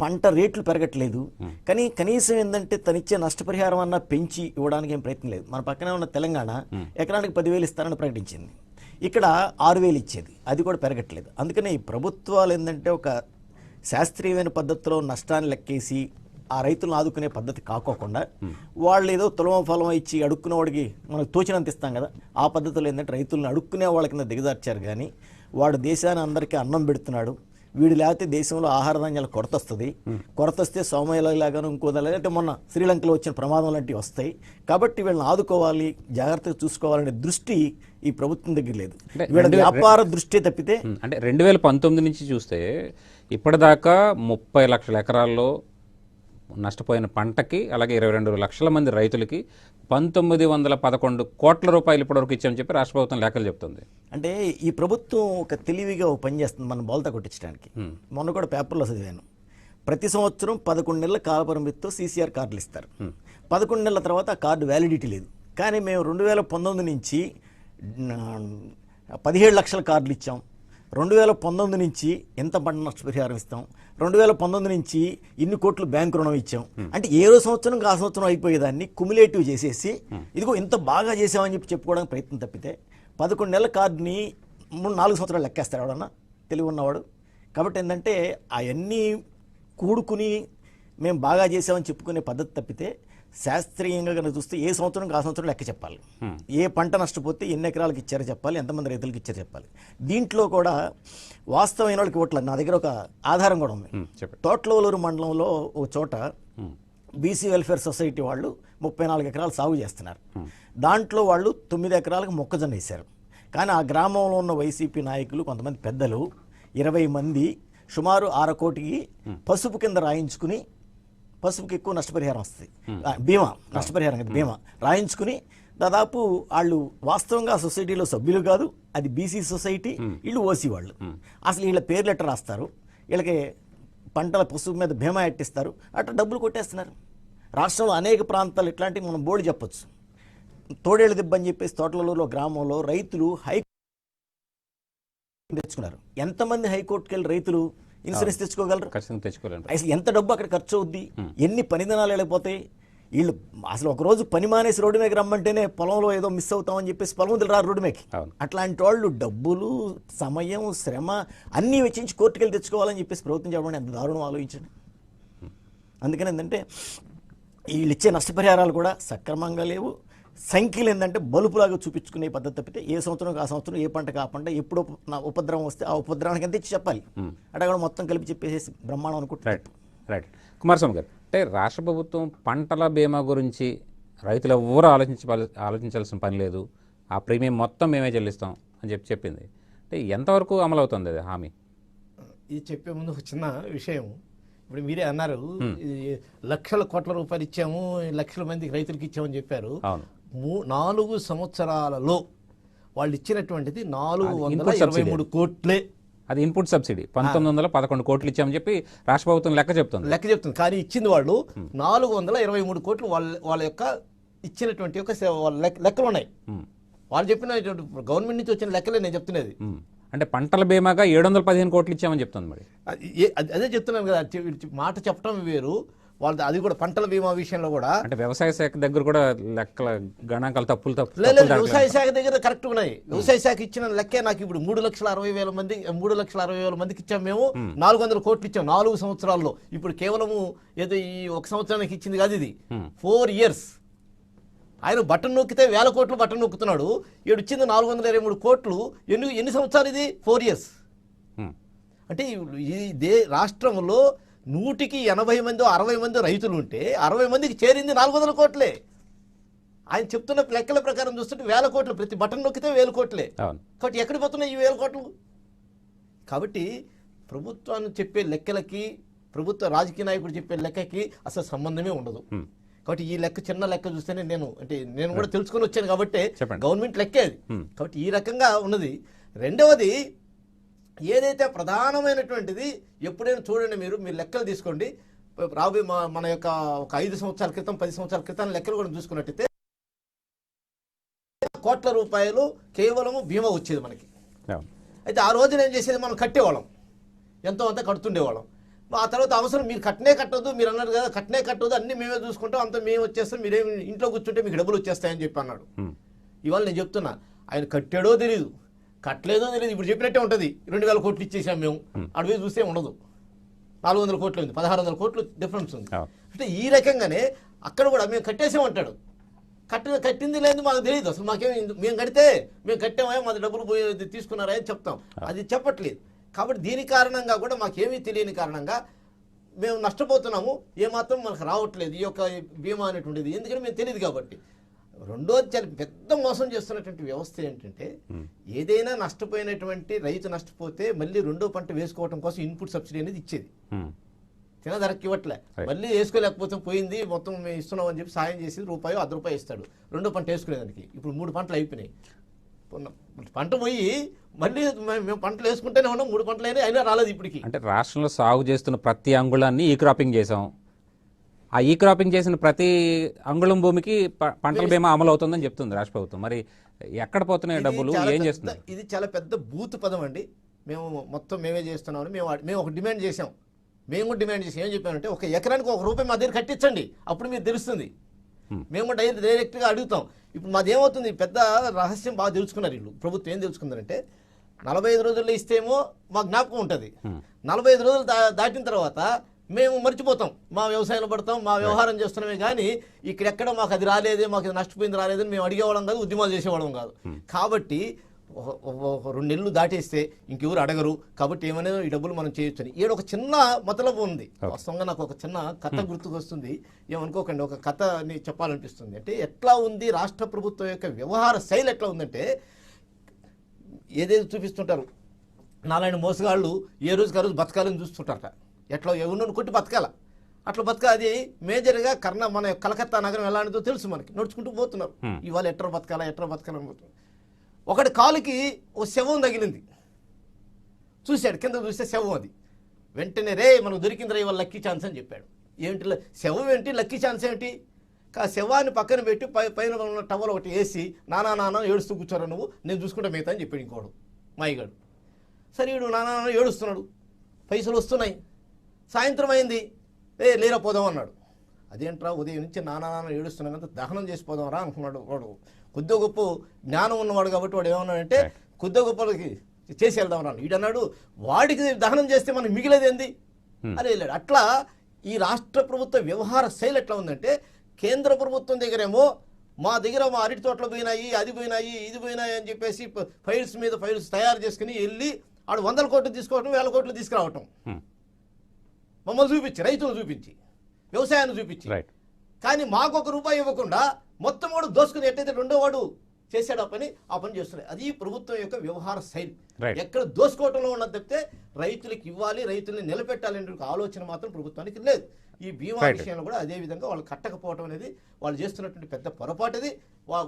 పంట రేట్లు పెరగట్లేదు. కానీ కనీసం ఏంటంటే తనిచ్చే నష్టపరిహారం అన్నా పెంచి ఇవ్వడానికి ఏం ప్రయత్నం లేదు. మన పక్కనే ఉన్న తెలంగాణ ఎకరానికి పదివేలు ఇస్తారని ప్రకటించింది. ఇక్కడ ఆరు వేలు ఇచ్చేది. అది కూడా పెరగట్లేదు. అందుకని ఈ ప్రభుత్వాలు ఏంటంటే ఒక శాస్త్రీయమైన పద్ధతిలో నష్టాన్ని లెక్కేసి ఆ రైతులను ఆదుకునే పద్ధతి కాకోకుండా వాళ్ళు ఏదో తులమ ఫలం ఇచ్చి అడుక్కునే వాడికి మనకు తోచినంత ఇస్తాం కదా. ఆ పద్ధతిలో ఏంటంటే రైతులను అడుక్కునే వాళ్ళ కింద దిగజార్చారు కానీ వాడు దేశాన్ని అందరికీ అన్నం పెడుతున్నాడు. వీడు లేకపోతే దేశంలో ఆహార ధాన్యాల కొరత వస్తుంది. కొరత వస్తే సోమయ్యలాగాను ఇంకోదా లేదంటే మొన్న శ్రీలంకలో వచ్చిన ప్రమాదం లాంటివి వస్తాయి. కాబట్టి వీళ్ళని ఆదుకోవాలి జాగ్రత్తగా చూసుకోవాలనే దృష్టి ఈ ప్రభుత్వం దగ్గర లేదు. వీళ్ళ వ్యాపార దృష్టి తప్పితే అంటే రెండు వేల పంతొమ్మిది నుంచి చూస్తే ఇప్పటిదాకా ముప్పై లక్షల ఎకరాల్లో నష్టపోయిన పంటకి అలాగే ఇరవై రెండు లక్షల మంది రైతులకి పంతొమ్మిది వందల పదకొండు కోట్ల రూపాయలు ఇప్పటివరకు ఇచ్చామని చెప్పి రాష్ట్ర ప్రభుత్వం లెక్కలు చెప్తుంది. అంటే ఈ ప్రభుత్వం ఒక తెలివిగా ఒక పని చేస్తుంది మన బోల్తా కొట్టించడానికి. మొన్న కూడా పేపర్లో చదివాను. ప్రతి సంవత్సరం పదకొండు నెలల కాల పరిమితితో సీసీఆర్ కార్డులు ఇస్తారు. పదకొండు నెలల తర్వాత ఆ కార్డు వ్యాలిడిటీ లేదు. కానీ మేము రెండు వేల పంతొమ్మిది నుంచి పదిహేడు లక్షల కార్డులు ఇచ్చాం. రెండు వేల పంతొమ్మిది నుంచి ఎంత పంట నష్టపరిహారం ఇస్తాం? రెండు వేల పంతొమ్మిది నుంచి ఇన్ని కోట్లు బ్యాంకు రుణం ఇచ్చాం. అంటే ఏడో సంవత్సరం ఆ సంవత్సరం అయిపోయేదాన్ని కుములేటివ్ చేసేసి ఇదిగో ఇంత బాగా చేసామని చెప్పి చెప్పుకోవడానికి ప్రయత్నం తప్పితే పదకొండు నెలల కార్డుని మూడు నాలుగు సంవత్సరాలు లెక్కేస్తాడు ఎవడన్నా? తెలివి ఉన్నవాడు. కాబట్టి ఏంటంటే అవన్నీ కూడుకుని మేము బాగా చేసామని చెప్పుకునే పద్ధతి తప్పితే శాస్త్రీయంగా కనుక చూస్తే ఏ సంవత్సరం ఆ సంవత్సరం లెక్క చెప్పాలి. ఏ పంట నష్టపోతే ఎన్ని ఎకరాలకు ఇచ్చారో చెప్పాలి ఎంతమంది రైతులకు ఇచ్చారో చెప్పాలి. దీంట్లో కూడా వాస్తవమైన వాళ్ళకి ఓట్ల నా దగ్గర ఒక ఆధారం కూడా ఉంది. తోట్లవలూరు మండలంలో ఒక చోట బీసీ వెల్ఫేర్ సొసైటీ వాళ్ళు ముప్పై నాలుగు ఎకరాలు సాగు చేస్తున్నారు. దాంట్లో వాళ్ళు తొమ్మిది ఎకరాలకు మొక్కజొన్న వేశారు. కానీ ఆ గ్రామంలో ఉన్న వైసీపీ నాయకులు కొంతమంది పెద్దలు ఇరవై మంది సుమారు ఆరు కోటికి పసుపు కింద రాయించుకుని పసుపుకి ఎక్కువ నష్టపరిహారం వస్తుంది. బీమా నష్టపరిహారం కదా బీమా. రాయించుకుని దాదాపు వాళ్ళు వాస్తవంగా సొసైటీలో సభ్యులు కాదు అది బీసీ సొసైటీ వీళ్ళు ఓసీ వాళ్ళు. అసలు వీళ్ళ పేర్లు ఎట్లా రాస్తారు వీళ్ళకి పంటల పసుపు మీద బీమా ఎట్టిస్తారు అట్లా డబ్బులు కొట్టేస్తున్నారు. రాష్ట్రంలో అనేక ప్రాంతాలు ఇట్లాంటివి మనం బోర్డు చెప్పొచ్చు. తోడేళ్ళ దిబ్బ అని చెప్పేసి తోటలలో గ్రామంలో రైతులు హై తెచ్చుకున్నారు. ఎంతమంది హైకోర్టుకి వెళ్ళి రైతులు ఇన్సూరెన్స్ తెచ్చుకోగలరు? ఖచ్చితంగా తెచ్చుకోలేండి అసలు ఎంత డబ్బు అక్కడ ఖర్చు అవుద్ది? ఎన్ని పని దినాలు వెళ్ళిపోతాయి వీళ్ళు అసలు ఒక రోజు పని మానేసి రోడ్డు మీద రమ్మంటేనే పొలంలో ఏదో మిస్ అవుతామని చెప్పేసి పొలం వదిలి రారు రోడ్డు మీదకి. అట్లాంటి వాళ్ళు డబ్బులు సమయం శ్రమ అన్నీ వెచ్చించి కోర్టుకు వెళ్ళి తెచ్చుకోవాలని చెప్పేసి ప్రభుత్వం చెప్పడం ఎంత దారుణం ఆలోచించండి. అందుకని ఏంటంటే వీళ్ళు ఇచ్చే నష్టపరిహారాలు కూడా సక్రమంగా లేవు. సంఖ్యలు ఏంటంటే బలుపులాగా చూపించుకునే పద్ధతి తప్పితే ఏ సంవత్సరం ఆ సంవత్సరం ఏ పంటకు ఆ పంట ఎప్పుడు నా ఉపద్రవం వస్తే ఆ ఉపద్రవానికి ఎంత ఇచ్చి చెప్పాలి. అక్కడ కూడా మొత్తం కలిపి చెప్పేసి బ్రహ్మాండం అనుకుంటున్నారు రైట్ రైట్. కుమారస్వామి గారు అంటే రాష్ట్ర ప్రభుత్వం పంటల బీమా గురించి రైతులు ఎవరు ఆలోచించాలి ఆలోచించాల్సిన పని లేదు. ఆ ప్రీమియం మొత్తం మేమే చెల్లిస్తాం అని చెప్పి చెప్పింది. అంటే ఎంతవరకు అమలు అవుతుంది అది హామీ? ఇది చెప్పే ముందు ఒక చిన్న విషయం. ఇప్పుడు మీరే అన్నారు ఇది లక్షల కోట్ల రూపాయలు ఇచ్చాము లక్షల మందికి రైతులకు ఇచ్చామని చెప్పారు. అవును. మూ- నాలుగు సంవత్సరాలలో వాళ్ళు ఇచ్చినటువంటిది నాలుగు వందల ఇరవై. మూడు కోట్లే. అది ఇన్పుట్ సబ్సిడీ పంతొమ్మిది వందల పదకొండు కోట్లు ఇచ్చామని చెప్పి రాష్ట్ర ప్రభుత్వం లెక్క చెప్తుంది. లెక్క చెప్తుంది. కానీ ఇచ్చింది వాళ్ళు నాలుగు వందల ఇరవై మూడు కోట్లు వాళ్ళ వాళ్ళ యొక్క ఇచ్చినటువంటి యొక్క లెక్కలు ఉన్నాయి. వాళ్ళు చెప్పిన గవర్నమెంట్ నుంచి వచ్చిన లెక్కలే నేను చెప్తున్నది. అంటే పంటల బీమాగా ఏడు వందల పదిహేను కోట్లు ఇచ్చామని చెప్తుంది మరి. అది చెప్తున్నాను కదా. మాట చెప్పడం వేరు. వాళ్ళది అది కూడా పంటల బీమా విషయంలో కూడా అంటే వ్యవసాయ శాఖ దగ్గర కూడా లెక్కల గణాంకాలు తప్పులు తప్పు లేదు వ్యవసాయ. శాఖ దగ్గర కరెక్ట్ ఉన్నాయి. వ్యవసాయ శాఖ ఇచ్చిన లెక్కే నాకు ఇప్పుడు మూడు లక్షల అరవై వేల మంది మూడు లక్షల అరవై వేల మందికి ఇచ్చాం మేము. నాలుగు వందల కోట్లు ఇచ్చాం నాలుగు సంవత్సరాల్లో. ఇప్పుడు కేవలము ఏదో ఈ ఒక సంవత్సరానికి ఇచ్చింది కాదు ఇది. ఫోర్ ఇయర్స్ ఆయన బటన్ నొక్కితే వేల కోట్లు బటన్ నొక్కుతున్నాడు. ఈడు ఇచ్చింది నాలుగు వందల ఇరవై మూడు కోట్లు. ఎన్ని ఎన్ని సంవత్సరాలు ఇది? ఫోర్ ఇయర్స్ అంటే ఈ దే రాష్ట్రంలో నూటికి ఎనభై మంది అరవై మంది రైతులు ఉంటే అరవై మందికి చేరింది నాలుగు వందల కోట్లే. ఆయన చెప్తున్న లెక్కల ప్రకారం చూస్తుంటే వేల కోట్లు ప్రతి బటన్ నొక్కితే వేల కోట్లే. కాబట్టి ఎక్కడికి పోతున్నాయి ఈ వేల కోట్లు? కాబట్టి ప్రభుత్వాన్ని చెప్పే లెక్కలకి ప్రభుత్వ రాజకీయ నాయకుడు చెప్పే లెక్కకి అసలు సంబంధమే ఉండదు. కాబట్టి ఈ లెక్క చిన్న లెక్క చూస్తేనే నేను అంటే నేను కూడా తెలుసుకొని వచ్చాను కాబట్టి. గవర్నమెంట్ లెక్కే అది. కాబట్టి ఈ రకంగా ఉన్నది. రెండవది ఏదైతే ప్రధానమైనటువంటిది ఎప్పుడైనా చూడండి మీరు మీరు లెక్కలు తీసుకోండి. రాబోయే మా- మన యొక్క ఒక ఐదు సంవత్సరాల క్రితం పది సంవత్సరాల క్రితం లెక్కలు కూడా చూసుకున్నట్టయితే కోట్ల రూపాయలు కేవలము బీమా వచ్చేది మనకి. అయితే ఆ రోజున ఏం చేసేది? మనం కట్టేవాళ్ళం. ఎంతో అంత కడుతుండేవాళ్ళం. ఆ తర్వాత అవసరం మీరు కట్టనే కట్టొద్దు మీరు అన్నారు కదా కట్టనే కట్టొద్దు అన్ని మేమే చూసుకుంటాం అంత మేము వచ్చేస్తాం మీరేం ఇంట్లో కూర్చుంటే మీకు డబ్బులు వచ్చేస్తాయని చెప్పి అన్నాడు. ఇవాళ నేను చెప్తున్నా ఆయన కట్టాడో తెలియదు కట్టలేదో తెలియదు ఇప్పుడు చెప్పినట్టే ఉంటుంది. రెండు వేల కోట్లు ఇచ్చేసాం మేము. అడవి చూస్తే ఉండదు. నాలుగు వందల కోట్లు ఉంది పదహారు వందల కోట్లు డిఫరెన్స్ ఉంది. అంటే ఈ రకంగానే అక్కడ కూడా మేము కట్టేసామంటాడు కట్టిన కట్టింది లేదు మాకు తెలియదు. అసలు మాకేం మేము కడితే మేము కట్టామా? మాది డబ్బులు పోయి తీసుకున్నారా అని చెప్తాం. అది చెప్పట్లేదు. కాబట్టి దీని కారణంగా కూడా మాకేమీ తెలియని కారణంగా మేము నష్టపోతున్నాము. ఏమాత్రం మనకు రావట్లేదు. ఈ యొక్క బీమా అనేటువంటిది. ఎందుకంటే మేము తెలియదు కాబట్టి. రెండోది చాలా పెద్ద మోసం చేస్తున్నటువంటి వ్యవస్థ ఏంటంటే ఏదైనా నష్టపోయినటువంటి రైతు నష్టపోతే మళ్ళీ రెండో పంట వేసుకోవడం కోసం ఇన్పుట్ సబ్సిడీ అనేది ఇచ్చేది. తిన ధరకి ఇవ్వట్లే. మళ్ళీ వేసుకోలేకపోతే పోయింది మొత్తం మేము ఇస్తున్నాం అని చెప్పి సాయం చేసి రూపాయి అర్ధ రూపాయి ఇస్తాడు. రెండో పంట వేసుకునేదానికి ఇప్పుడు మూడు పంటలు అయిపోయినాయి. పంట పోయి మళ్ళీ మేము పంటలు వేసుకుంటూనే ఉన్నాం మూడు పంటలు అయినా అయినా రాలేదు ఇప్పటికి. అంటే రాష్ట్రంలో సాగు చేస్తున్న ప్రతి అంగుళాన్ని ఈ క్రాపింగ్ చేసాం ఆ ఈ క్రాపింగ్ చేసిన ప్రతి అంగుళం భూమికి పంటల బీమా అమలు అవుతుందని చెప్తుంది రాష్ట్ర ప్రభుత్వం. మరి ఎక్కడ పోతున్నాయి డబ్బులు? ఏం చేస్తున్నారు? ఇది చాలా పెద్ద బూత్ పదం అండి. మేము మొత్తం మేమే చేస్తున్నామని మేము మేము ఒక డిమాండ్ చేసాం మేము కూడా డిమాండ్ చేసాం ఏం చెప్పామంటే ఒక ఎకరానికి ఒక రూపాయి మా దగ్గర కట్టించండి. అప్పుడు మీకు తెలుస్తుంది. మేము డైరెక్ట్ డైరెక్ట్గా అడుగుతాం. ఇప్పుడు మాది ఏమవుతుంది పెద్ద రహస్యం బాగా తెలుసుకున్నారు వీళ్ళు. ప్రభుత్వం ఏం తెలుసుకుందంటే నలభై ఐదు రోజుల్లో ఇస్తేమో మా జ్ఞాపకం ఉంటుంది. నలభై ఐదు రోజులు దా దాటిన తర్వాత మేము మర్చిపోతాం. మా వ్యవసాయంలో పడతాం మా వ్యవహారం చేస్తున్నామే కానీ ఇక్కడెక్కడ మాకు అది రాలేదే మాకు ఇది నష్టపోయింది రాలేదని మేము అడిగేవాళ్ళం కాదు ఉద్యమాలు చేసేవాళ్ళం కాదు. కాబట్టి ఒక- ఒక రెండు నెలలు దాటేస్తే ఇంకెవరు అడగరు. కాబట్టి ఏమైనా ఈ డబ్బులు మనం చేయొచ్చు అని ఈడ ఒక చిన్న మతలబు ఉంది. వాస్తవంగా నాకు ఒక చిన్న కథ గుర్తుకొస్తుంది. ఏమనుకోకండి ఒక కథని చెప్పాలనిపిస్తుంది. అంటే ఎట్లా ఉంది రాష్ట్ర ప్రభుత్వం యొక్క వ్యవహార శైలి ఎట్లా ఉందంటే ఏదేదో చూపిస్తుంటారు. నాలాంటి మోసగాళ్ళు ఏ రోజుకి ఆ రోజు బతకాలని చూస్తుంటారట. ఎట్లా ఎవరినో కొట్టి బతకాల. అట్లా బతక అది మేజర్గా కర్ణ మన కలకత్తా నగరం ఎలాంటిదో తెలుసు మనకి. నడుచుకుంటూ పోతున్నారు. ఇవాళ ఎట్లా బతకాలా ఎట్లా బతకాలని పోతున్నారు. ఒకటి కాలుకి ఓ శవం తగిలింది. చూశాడు కింద చూస్తే శవం అది. వెంటనే రే మనకు దొరికిందిరా ఇవాళ లక్కీ ఛాన్స్ అని చెప్పాడు. ఏమిటి శవం ఏంటి? లక్కీ ఛాన్స్ ఏమిటి? ఆ శవాన్ని పక్కన పెట్టి పై పైన ఉన్న టవల్ ఒకటి వేసి నానా నాన్న ఏడుస్తూ కూర్చోరా నువ్వు? నేను చూసుకుంటా మిగతా అని చెప్పాడు ఇంకోడు. మాయిగాడు సరే వీడు నానా నాన్న ఏడుస్తున్నాడు. పైసలు వస్తున్నాయి. సాయంత్రం అయింది. ఏ లేరా పోదాం అన్నాడు. అదేంట్రా ఉదయం నుంచి నానా నాన్న ఏడుస్తున్నాం కదా దహనం చేసి పోదాం రా అనుకున్నాడు వాడు. కొద్దిగా గొప్ప జ్ఞానం ఉన్నవాడు కాబట్టి వాడు ఏమన్నాడంటే కొద్దిగా గొప్పలకి చేసి వెళ్దాం అన్నాడు. వీడన్నాడు వాడికి దహనం చేస్తే మనకి మిగిలేది ఏంది? అని వెళ్ళాడు. అట్లా ఈ రాష్ట్ర ప్రభుత్వ వ్యవహార శైలి ఎట్లా ఉందంటే కేంద్ర ప్రభుత్వం దగ్గరేమో మా దగ్గర మా అరటి తోటలు పోయినాయి అది పోయినాయి ఇది పోయినాయి అని చెప్పేసి ఫైల్స్ మీద ఫైల్స్ తయారు చేసుకుని వెళ్ళి ఆడు వందల కోట్లు తీసుకోవటం వేల కోట్లు తీసుకురావటం. Hmm. మమ్మల్ని చూపించి రైతులు చూపించి వ్యవసాయాన్ని చూపించి. కానీ మాకు ఒక రూపాయి ఇవ్వకుండా మొత్తం వాడు దోసుకుని ఎట్టయితే రెండో వాడు చేశాడు ఆ పని ఆ పని చేస్తున్నాయి అది ప్రభుత్వం యొక్క వ్యవహార శైలి. ఎక్కడ దోసుకోవటంలో ఉన్నది తప్పితే రైతులకు ఇవ్వాలి రైతుల్ని నిలబెట్టాలి అనే ఒక ఆలోచన మాత్రం ప్రభుత్వానికి లేదు. ఈ బీమా. విషయంలో కూడా అదే విధంగా వాళ్ళు కట్టకపోవటం అనేది వాళ్ళు చేస్తున్నటువంటి పెద్ద పొరపాటు అది.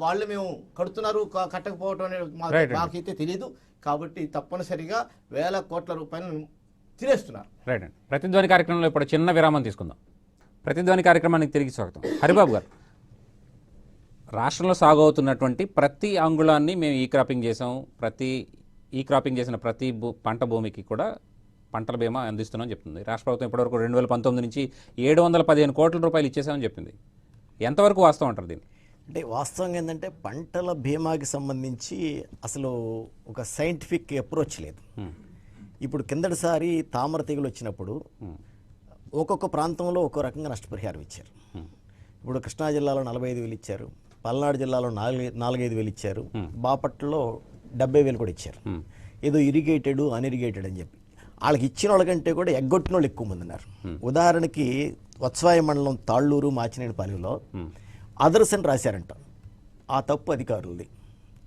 వాళ్ళు మేము కడుతున్నారు కట్టకపోవటం అనేది. మాకైతే తెలియదు కాబట్టి తప్పనిసరిగా వేల కోట్ల రూపాయలను తినేస్తున్నారు. రైట్ అండి ప్రతిధ్వని కార్యక్రమంలో ఇప్పుడు చిన్న విరామం తీసుకుందాం. ప్రతిధ్వని కార్యక్రమానికి తిరిగి స్వాగతం. హరిబాబు గారు రాష్ట్రంలో సాగు అవుతున్నటువంటి ప్రతి అంగుళాన్ని మేము ఈ క్రాపింగ్ చేసాం ప్రతి ఈ క్రాపింగ్ చేసిన ప్రతి భూ పంట భూమికి కూడా పంటల బీమా అందిస్తున్నామని చెప్తుంది. రాష్ట్ర ప్రభుత్వం ఇప్పటివరకు రెండు వేల పంతొమ్మిది నుంచి ఏడు వందల పదిహేను కోట్ల రూపాయలు ఇచ్చేసామని చెప్పింది. ఎంతవరకు వాస్తవం అంటారు దీన్ని? అంటే వాస్తవంగా ఏంటంటే పంటల బీమాకి సంబంధించి అసలు ఒక సైంటిఫిక్ అప్రోచ్ లేదు. ఇప్పుడు కిందటిసారి తామర తెగులు వచ్చినప్పుడు ఒక్కొక్క ప్రాంతంలో ఒక్కో రకంగా నష్టపరిహారం ఇచ్చారు. ఇప్పుడు కృష్ణా జిల్లాలో నలభై ఐదు వేలు ఇచ్చారు. పల్నాడు జిల్లాలో నాలుగు నాలుగైదు వేలు ఇచ్చారు. బాపట్లలో డెబ్బై వేలు కూడా ఇచ్చారు. ఏదో ఇరిగేటెడ్ అన్ఇరిగేటెడ్ అని చెప్పి. వాళ్ళకి ఇచ్చిన వాళ్ళకంటే కూడా ఎగ్గొట్టిన వాళ్ళు ఎక్కువ మంది ఉన్నారు. ఉదాహరణకి వత్సవాయ మండలం తాళ్ళూరు మాచినేనిపాలెంలో అదర్స్ అని రాశారంట. ఆ తప్పు అధికారులది.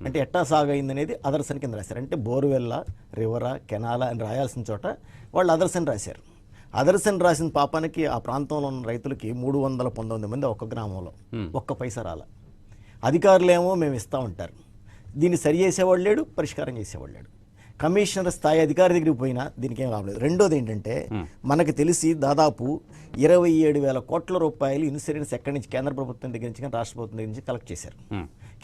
అంటే ఎట్టా సాగైంది అనేది అదర్స్ అని కింద రాశారు. అంటే బోరువెల్ల రివరా కెనాలా అని రాయాల్సిన చోట వాళ్ళు అదర్స్ అని రాశారు. అదర్స్ అని రాసిన పాపానికి ఆ ప్రాంతంలో ఉన్న రైతులకి మూడు వందల పంతొమ్మిది మంది ఒక్క గ్రామంలో ఒక్క పైసా రాల. అధికారులేమో మేము ఇస్తా ఉంటారు. దీన్ని సరి చేసేవాడు లేడు పరిష్కారం చేసేవాడు లేడు. కమిషనర్ స్థాయి అధికారి దగ్గరికి పోయినా దీనికి ఏం రావలేదు రెండోది ఏంటంటే మనకు తెలిసి దాదాపు ఇరవై ఏడు వేల కోట్ల రూపాయలు ఇన్సూరెన్స్ ఎక్కడి నుంచి కేంద్ర ప్రభుత్వం దగ్గర నుంచి కానీ రాష్ట్ర ప్రభుత్వం దగ్గర నుంచి కలెక్ట్ చేశారు.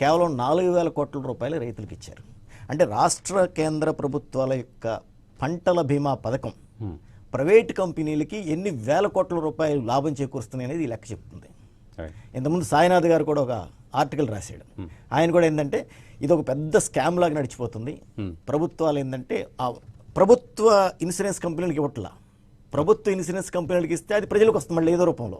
కేవలం నాలుగు వేల కోట్ల రూపాయలు రైతులకు ఇచ్చారు. అంటే రాష్ట్ర కేంద్ర ప్రభుత్వాల యొక్క పంటల బీమా పథకం ప్రైవేట్ కంపెనీలకి ఎన్ని వేల కోట్ల రూపాయలు లాభం చేకూరుస్తున్నాయి అనేది ఈ లెక్క చెప్తుంది. ఇంతకుముందు సాయినాథ్ గారు కూడా ఒక ఆర్టికల్ రాశాడు. ఆయన కూడా ఏంటంటే ఇది ఒక పెద్ద స్కామ్ లాగా నడిచిపోతుంది. ప్రభుత్వాలు ఏంటంటే ఆ ప్రభుత్వ ఇన్సూరెన్స్ కంపెనీలకు ఇవ్వట్లా. ప్రభుత్వ ఇన్సూరెన్స్ కంపెనీలకు ఇస్తే అది ప్రజలకు వస్తుంది మళ్ళీ ఏదో రూపంలో.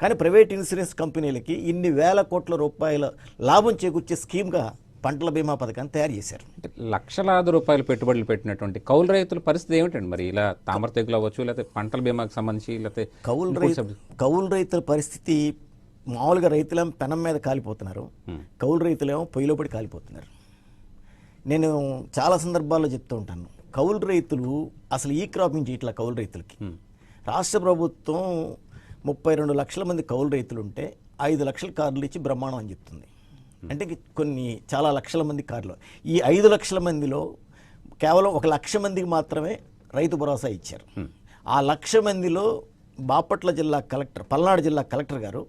కానీ ప్రైవేట్ ఇన్సూరెన్స్ కంపెనీలకి ఇన్ని వేల కోట్ల రూపాయల లాభం చేకూర్చే స్కీమ్గా పంటల బీమా పథకాన్ని తయారు చేశారు. అంటే లక్షలాది రూపాయలు పెట్టుబడులు పెట్టినటువంటి కౌలు రైతుల పరిస్థితి ఏమిటండి మరి? ఇలా తామర తెగులు అవ్వచ్చు లేకపోతే పంటల బీమాకి సంబంధించి లేకపోతే కౌలు రైతు కౌలు రైతుల పరిస్థితి మామూలుగా రైతులేమో పెనం మీద కాలిపోతున్నారు. కౌలు రైతులేమో పొయ్యిలో పడి కాలిపోతున్నారు. నేను చాలా సందర్భాల్లో చెప్తూ ఉంటాను. కౌలు రైతులు అసలు ఈ క్రాపింగ్ చేయట్లా కౌలు రైతులకి. రాష్ట్ర ప్రభుత్వం ముప్పై రెండు లక్షల మంది కౌలు రైతులు ఉంటే ఐదు లక్షల కార్డులు ఇచ్చి బ్రహ్మాండం అని చెప్తుంది. అంటే కొన్ని చాలా లక్షల మంది కార్లు. ఈ ఐదు లక్షల మందిలో కేవలం ఒక లక్ష మందికి మాత్రమే రైతు భరోసా ఇచ్చారు. ఆ లక్ష మందిలో బాపట్ల జిల్లా కలెక్టర్ పల్నాడు జిల్లా కలెక్టర్ గారు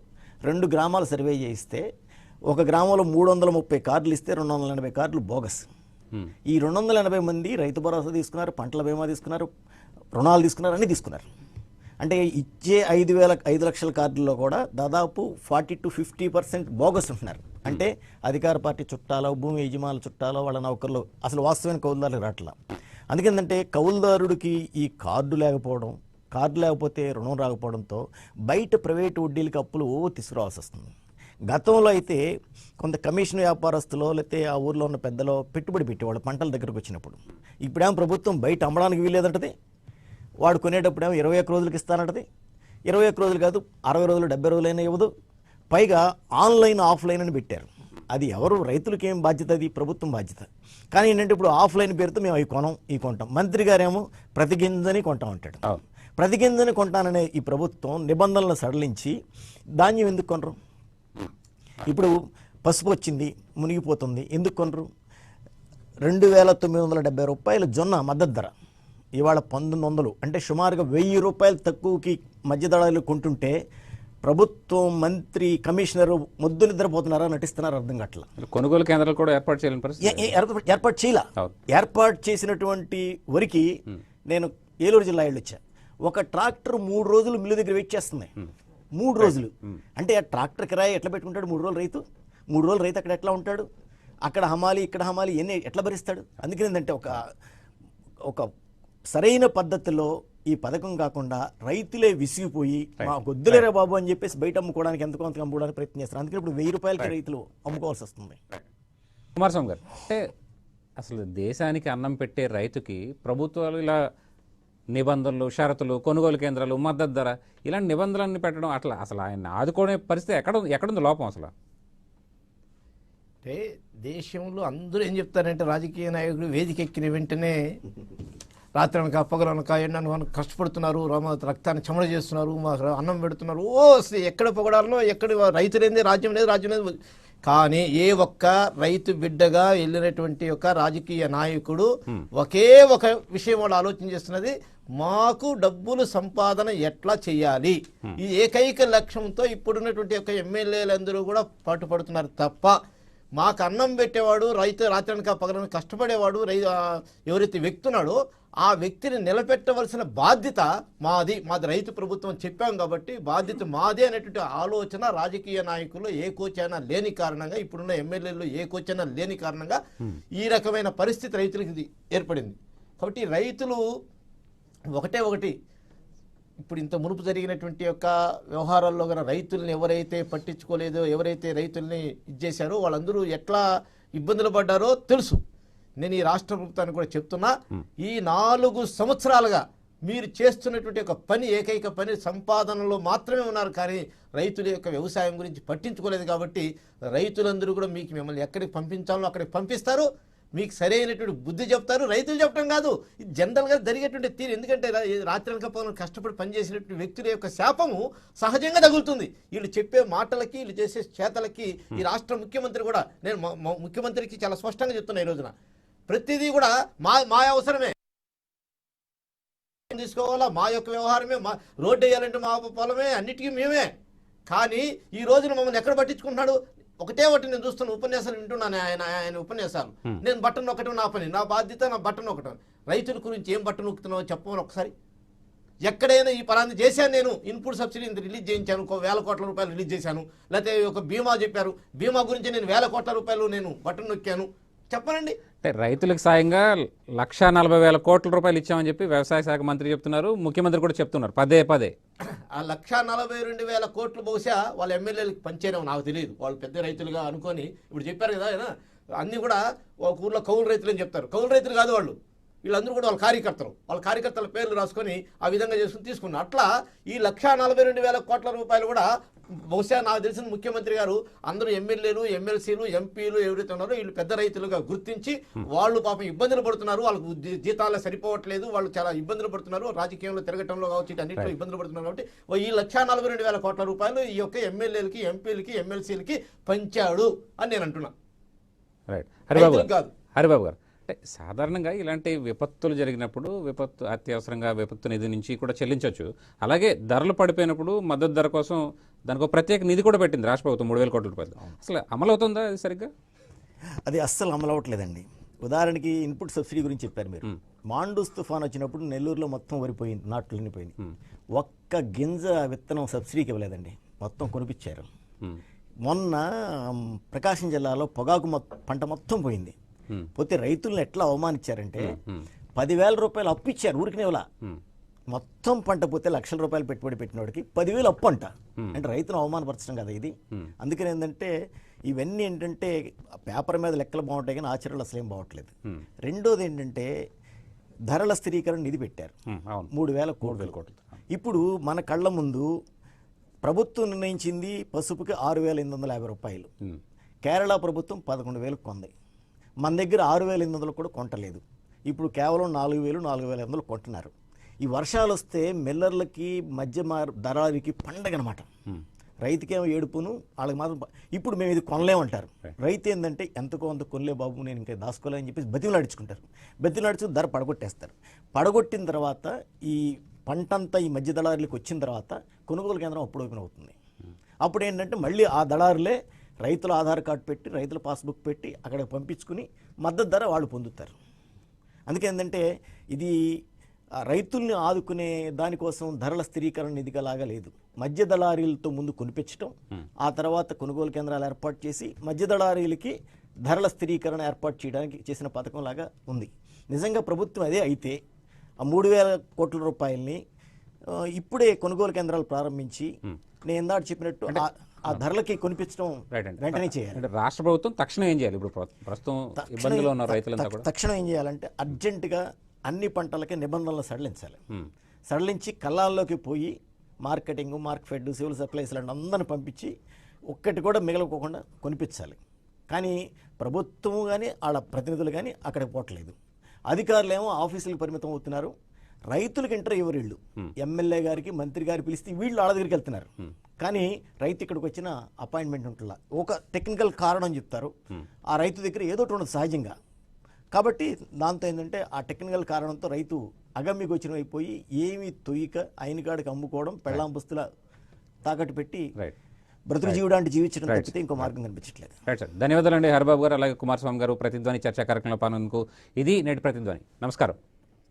రెండు గ్రామాలు సర్వే చేయిస్తే ఒక గ్రామంలో మూడు వందల ముప్పై కార్డులు ఇస్తే రెండు వందల ఎనభై కార్డులు బోగస్. ఈ రెండు వందల ఎనభై మంది రైతు భరోసా తీసుకున్నారు పంటల బీమా తీసుకున్నారు రుణాలు తీసుకున్నారు అన్నీ తీసుకున్నారు. అంటే ఇచ్చే ఐదు వేల ఐదు లక్షల కార్డుల్లో కూడా దాదాపు forty two fifty percent bogus ఉంటున్నారు. అంటే అధికార పార్టీ చుట్టాలో భూమి యజమానుల చుట్టాలో వాళ్ళ నౌకర్లు అసలు వాస్తవమైన కౌలుదారులకు రావట్లా. అందుకేందంటే కౌలుదారుడికి ఈ కార్డు లేకపోవడం కార్డు లేకపోతే రుణం రాకపోవడంతో బయట ప్రైవేటు వడ్డీలకి అప్పులు తీసుకురావాల్సి వస్తుంది. గతంలో అయితే కొంత కమిషన్ వ్యాపారస్తులో లేకపోతే ఆ ఊర్లో ఉన్న పెద్దలో పెట్టుబడి పెట్టేవాళ్ళు పంటల దగ్గరకు వచ్చినప్పుడు. ఇప్పుడేమో ప్రభుత్వం బయట అమ్మడానికి వీలేదంటది వాడు కొనేటప్పుడేమో ఇరవై ఒక్క రోజులకి ఇస్తానంటది. ఇరవై ఒక్క రోజులు కాదు అరవై రోజులు డెబ్బై రోజులైనా ఇవ్వదు. పైగా ఆన్లైన్ ఆఫ్లైన్ అని పెట్టారు. అది ఎవరు రైతులకి ఏం బాధ్యత అది? ప్రభుత్వం బాధ్యత. కానీ ఏంటంటే ఇప్పుడు ఆఫ్లైన్ పేరుతో మేము అవి కొనం ఇవి కొంటాం. మంత్రి గారేమో ప్రతి గింజని కొంటాం అంటాడు. ప్రతి గింజని కొంటాననే ఈ ప్రభుత్వం నిబంధనలను సడలించి ధాన్యం ఎందుకు కొనరు? ఇప్పుడు పసుపు వచ్చింది మునిగిపోతుంది. ఎందుకు కొనరు? రెండు వేల తొమ్మిది వందల డెబ్బై రూపాయల జొన్న మద్దతు ధర. ఇవాళ పంతొమ్మిది వందలు. అంటే సుమారుగా వెయ్యి రూపాయలు తక్కువకి మధ్య దళాలు కొంటుంటే ప్రభుత్వం మంత్రి కమిషనర్ ముద్దు నిద్రపోతున్నారా నటిస్తున్నారా అర్థం కావట్లా? కొనుగోలు కేంద్రాలు కూడా ఏర్పాటు చేయలేని ఏర్పాటు చేయాల. ఏర్పాటు చేసినటువంటి వరికి నేను ఏలూరు జిల్లా వెళ్ళొచ్చా. ఒక ట్రాక్టర్ మూడు రోజులు మిల్లు దగ్గర వెయిట్ చేస్తుంది. మూడు రోజులు. అంటే ఆ ట్రాక్టర్ కిరాయి ఎట్లా పెట్టుకుంటాడు? మూడు రోజులు రైతు. మూడు రోజులు రైతు అక్కడ ఎట్లా ఉంటాడు? అక్కడ హమాలి ఇక్కడ హమాలి ఎన్ని ఎట్లా భరిస్తాడు? అందుకని ఏంటంటే ఒక ఒక సరైన పద్ధతిలో ఈ పథకం కాకుండా రైతులే విసిగిపోయి మా వద్దులేరా బాబు అని చెప్పేసి బయట అమ్ముకోవడానికి ఎంత కొంత అమ్ముకోవడానికి ప్రయత్నం చేస్తారు. అందుకని ఇప్పుడు వెయ్యి రూపాయలకి రైతులు అమ్ముకోవాల్సి వస్తుంది. కుమారస్వామి గారు అంటే అసలు దేశానికి అన్నం పెట్టే రైతుకి ప్రభుత్వాలు ఇలా నిబంధనలు షరతులు కొనుగోలు కేంద్రాలు మద్దతు ధర ఇలాంటి నిబంధనలన్నీ పెట్టడం అట్లా అసలు ఆయన ఆదుకునే పరిస్థితి ఎక్కడ ఎక్కడుంది లోపం అసలు? అంటే దేశంలో అందరూ ఏం చెప్తారంటే రాజకీయ నాయకులు వేదిక ఎక్కిన వెంటనే రాత్రి అనక పగలనక ఎండనక కష్టపడుతున్నారు రామ రక్తాన్ని చెమట చేస్తున్నారు మా అన్నం పెడుతున్నారు. ఓ ఎక్కడ పొగడాలనో ఎక్కడ రైతులేంది రాజ్యం లేదు రాజ్యం లేదు. కానీ ఏ ఒక్క రైతు బిడ్డగా వెళ్ళినటువంటి ఒక రాజకీయ నాయకుడు ఒకే ఒక విషయం వాళ్ళు ఆలోచన చేస్తున్నది మాకు డబ్బులు సంపాదన ఎట్లా చేయాలి? ఈ ఏకైక లక్ష్యంతో ఇప్పుడున్నటువంటి యొక్క ఎమ్మెల్యేలందరూ కూడా పాటుపడుతున్నారు తప్ప మాకు అన్నం పెట్టేవాడు రైతు రాత్రనక పగలనక కష్టపడేవాడు రై ఆ, ఎవరైతే వ్యక్తి ఉన్నాడో ఆ వ్యక్తిని నిలబెట్టవలసిన బాధ్యత మాది మాది రైతు ప్రభుత్వం చెప్పాం కాబట్టి బాధ్యత మాదే అనేటువంటి ఆలోచన రాజకీయ నాయకులు ఏ కోచైనా లేని కారణంగా ఇప్పుడున్న ఎమ్మెల్యేలు ఏ కోచైనా లేని కారణంగా ఈ రకమైన పరిస్థితి రైతులకు ఏర్పడింది. కాబట్టి రైతులు ఒకటే ఒకటి ఇప్పుడు ఇంత మునుపు జరిగినటువంటి యొక్క వ్యవహారాల్లో గల రైతుల్ని ఎవరైతే పట్టించుకోలేదో ఎవరైతే రైతుల్ని ఇచ్చేశారో వాళ్ళందరూ ఎట్లా ఇబ్బందులు పడ్డారో తెలుసు. నేను ఈ రాష్ట్ర ప్రభుత్వానికి కూడా చెప్తున్నా ఈ నాలుగు సంవత్సరాలుగా మీరు చేస్తున్నటువంటి ఒక పని ఏకైక పని సంపాదనలో మాత్రమే ఉన్నారు కానీ రైతుల యొక్క వ్యవసాయం గురించి పట్టించుకోలేదు కాబట్టి రైతులందరూ కూడా మీకు మిమ్మల్ని ఎక్కడికి పంపించాలో అక్కడికి పంపిస్తారు. మీకు సరైనటువంటి బుద్ధి చెప్తారు. రైతులు చెప్పడం కాదు ఇది జనరల్గా జరిగేటువంటి తీరు. ఎందుకంటే రాత్రి పనులు కష్టపడి పనిచేసినటువంటి వ్యక్తుల యొక్క శాపము సహజంగా తగులుతుంది. వీళ్ళు చెప్పే మాటలకి వీళ్ళు చేసే చేతలకి ఈ రాష్ట్ర ముఖ్యమంత్రి కూడా నేను ముఖ్యమంత్రికి చాలా స్పష్టంగా చెప్తున్నా ఈ రోజున. ప్రతిదీ కూడా మా మా అవసరమే. తీసుకోవాలా? మా యొక్క వ్యవహారమే మా రోడ్డు వేయాలంటే మా పొలమే అన్నిటికీ మేమే. కానీ ఈ రోజున మమ్మల్ని ఎక్కడ పట్టించుకుంటున్నాడు? ఒకటే ఒకటి నేను చూస్తున్న ఉపన్యాసాలు వింటున్నాను ఆయన ఆయన ఉపన్యాసాలు. నేను బట్టన్ ఒకటి నా పని నా బాధ్యత నా బట్టన్ ఒకటి. రైతుల గురించి ఏం బట్టన్ నొక్కుతున్నావో చెప్పమని ఒకసారి. ఎక్కడైనా ఈ పలాంది చేశాను నేను. ఇన్పుట్ సబ్సిడీ ఇంత రిలీజ్ చేయించాను ఒక వేల కోట్ల రూపాయలు రిలీజ్ చేశాను. లేకపోతే ఒక బీమా చెప్పారు. బీమా గురించి నేను వేల కోట్ల రూపాయలు నేను బట్టన్ నొక్కాను. చెప్పనండి అంటే రైతులకు సాయంగా లక్ష నలభై వేల కోట్ల రూపాయలు ఇచ్చామని చెప్పి వ్యవసాయ శాఖ మంత్రి చెప్తున్నారు ముఖ్యమంత్రి కూడా చెప్తున్నారు. పదే పదే. ఆ లక్ష నలభై రెండు వేల కోట్లు బహుశా వాళ్ళ ఎమ్మెల్యేలకు పంచేయడం నాకు తెలియదు వాళ్ళు పెద్ద రైతులుగా అనుకొని ఇప్పుడు చెప్పారు కదా ఆయన అన్నీ కూడా ఒక ఊర్లో కౌలు రైతులు అని చెప్తారు. కౌలు రైతులు కాదు వాళ్ళు. వీళ్ళందరూ కూడా వాళ్ళ కార్యకర్తలు. వాళ్ళ కార్యకర్తల పేర్లు రాసుకొని ఆ విధంగా చేసుకుని తీసుకున్నారు. అట్లా ఈ లక్ష నలభై రెండు వేల కోట్ల రూపాయలు కూడా బహుశా నాకు తెలిసిన ముఖ్యమంత్రి గారు అందరూ ఎమ్మెల్యేలు ఎమ్మెల్సీలు ఎంపీలు ఎవరైతే ఉన్నారో వీళ్ళు పెద్ద రైతులుగా గుర్తించి వాళ్ళు పాపం ఇబ్బందులు పడుతున్నారు. వాళ్ళకు జీతాలు సరిపోవట్లేదు. వాళ్ళు చాలా ఇబ్బందులు పడుతున్నారు. రాజకీయంలో తిరగటంలో కావచ్చు అన్నింటిలో ఇబ్బందులు పడుతున్నారు కాబట్టి ఈ లక్ష నలభై రెండు వేల కోట్ల రూపాయలు ఈ యొక్క ఎమ్మెల్యేలకి ఎంపీలకి ఎమ్మెల్సీలకి పంచాడు అని నేను అంటున్నా. రైట్ కాదు. హరిబాబు గారు. అంటే సాధారణంగా ఇలాంటి విపత్తులు జరిగినప్పుడు విపత్తు అత్యవసరంగా విపత్తు నిధి నుంచి కూడా చెల్లించవచ్చు. అలాగే ధరలు పడిపోయినప్పుడు మద్దతు ధర కోసం దానికి ఒక ప్రత్యేక నిధి కూడా పెట్టింది రాష్ట్ర ప్రభుత్వం మూడు వేల కోట్ల రూపాయలు. అసలు అమలవుతుందా అది సరిగ్గా? అది అస్సలు అమలు అవ్వట్లేదండి. ఉదాహరణకి ఇన్పుట్ సబ్సిడీ గురించి చెప్పారు మీరు. మాండూస్ తుఫాన్ వచ్చినప్పుడు నెల్లూరులో మొత్తం వరిపోయింది నాట్లు ఎండిపోయింది ఒక్క గింజ విత్తనం సబ్సిడీకి ఇవ్వలేదండి. మొత్తం కొనిపించారు. మొన్న ప్రకాశం జిల్లాలో పొగాకు మొత్తం పంట మొత్తం పోయింది. పోతే రైతులను ఎట్లా అవమానించారంటే పదివేల రూపాయలు అప్పు ఇచ్చారు ఊరికి ఇవ్వలా. ఉమ్, మొత్తం పంట పోతే లక్షల రూపాయలు పెట్టుబడి పెట్టినోడికి పదివేలు అప్పు అంట. అంటే రైతును అవమానపరచడం కదా ఇది. అందుకని ఏంటంటే ఇవన్నీ ఏంటంటే పేపర్ మీద లెక్కలు బాగుంటాయి కానీ ఆచరణలో అసలు ఏం బాగట్లేదు. రెండోది ఏంటంటే ధరల స్థిరీకరణ నిధి పెట్టారు. మూడు వేల కోట్లు. కోట్లు. ఇప్పుడు మన కళ్ళ ముందు ప్రభుత్వం నిర్ణయించింది పసుపుకి ఆరు వేల ఎనిమిది వందల యాభై రూపాయలు. కేరళ ప్రభుత్వం పదకొండు వేలకు కొంది. మన దగ్గర ఆరు వేల ఎనిమిది వందలు కూడా కొంటలేదు. ఇప్పుడు కేవలం నాలుగు వేలు నాలుగు వేల ఐదు వందలు కొంటున్నారు. ఈ వర్షాలు వస్తే మిల్లర్లకి మధ్య మార్ దళారికి పండగ అనమాట రైతుకేమో ఏడుపును? వాళ్ళకి మాత్రం ఇప్పుడు మేము ఇది కొనలేమంటారు. రైతు ఏంటంటే ఎంతకో అంత కొనలే బాబు నేను ఇంకా దాచుకోలేని చెప్పేసి బతిమలు నడుచుకుంటారు బతిమలు నడుచుకుని ధర పడగొట్టేస్తారు. పడగొట్టిన తర్వాత ఈ పంటంతా ఈ మధ్య దళారులకు వచ్చిన తర్వాత కొనుగోలు కేంద్రం అప్పుడు ఓపెన్ అవుతుంది. అప్పుడు ఏంటంటే మళ్ళీ ఆ దళారులే రైతుల ఆధార్ కార్డు పెట్టి రైతుల పాస్బుక్ పెట్టి అక్కడికి పంపించుకుని మద్దతు ధర వాళ్ళు పొందుతారు. అందుకే ఏంటంటే ఇది రైతుల్ని ఆదుకునే దానికోసం ధరల స్థిరీకరణ నిధిగా లాగా లేదు. మధ్య దళారీలతో ముందు కొనిపించడం ఆ తర్వాత కొనుగోలు కేంద్రాలు ఏర్పాటు చేసి మధ్య దళారీలకి ధరల స్థిరీకరణ ఏర్పాటు చేయడానికి చేసిన పథకం లాగా ఉంది. నిజంగా ప్రభుత్వం అదే అయితే ఆ మూడు వేల కోట్ల రూపాయల్ని ఇప్పుడే కొనుగోలు కేంద్రాలు ప్రారంభించి నేను ఇందాక చెప్పినట్టు ఆ- ధరలకి కొనిపించడం వెంటనే చేయాలి. అంటే రాష్ట్ర ప్రభుత్వం తక్షణం ఏం చేయాలి? ఇప్పుడు ప్ర- ప్రస్తుతం ఇబ్బందులో ఉన్న రైతులంతా కూడా. తక్షణం ఏం చేయాలంటే అర్జెంటుగా అన్ని పంటలకి నిబంధనలు సడలించాలి. సడలించి కళ్ళాల్లోకి పోయి మార్కెటింగ్ మార్కెట్ సివిల్ సప్లైస్ లాంటి అందరిని పంపించి ఒక్కటి కూడా మిగలకోకుండా కొనిపించాలి. కానీ ప్రభుత్వము కానీ వాళ్ళ ప్రతినిధులు కానీ అక్కడికి పోవట్లేదు. అధికారులు ఏమో ఆఫీసులకు పరిమితం అవుతున్నారు. రైతులకు ఇంటర్ ఇవ్వరు వీళ్ళు. ఎమ్మెల్యే గారికి మంత్రి గారికి పిలిస్తే వీళ్ళు వాళ్ళ దగ్గరికి వెళ్తున్నారు. కానీ రైతు ఇక్కడికి వచ్చిన అపాయింట్మెంట్ ఉంటుందా? ఒక టెక్నికల్ కారణం చెప్తారు. ఆ రైతు దగ్గర ఏదో ఒకటి ఉండదు సహజంగా. కాబట్టి దాంతో ఏంటంటే ఆ టెక్నికల్ కారణంతో రైతు అగమ్య గోచరం అయిపోయి ఏమి తొయ్యక అయినకాడికి అమ్ముకోవడం పెళ్ళాం పుస్తుల తాకట్టు పెట్టి బ్రతుకు జీవుడు అంటే జీవించడం తప్పితే ఇంకో మార్గం కనిపించట్లేదు. రైట్ సార్ ధన్యవాదాలండి హరిబాబు గారు అలాగే కుమారస్వామి గారు ప్రతిధ్వని చర్చా కార్యక్రమంలో పాల్గొన్నందుకు. ఇది నేటి ప్రతిధ్వని. నమస్కారం.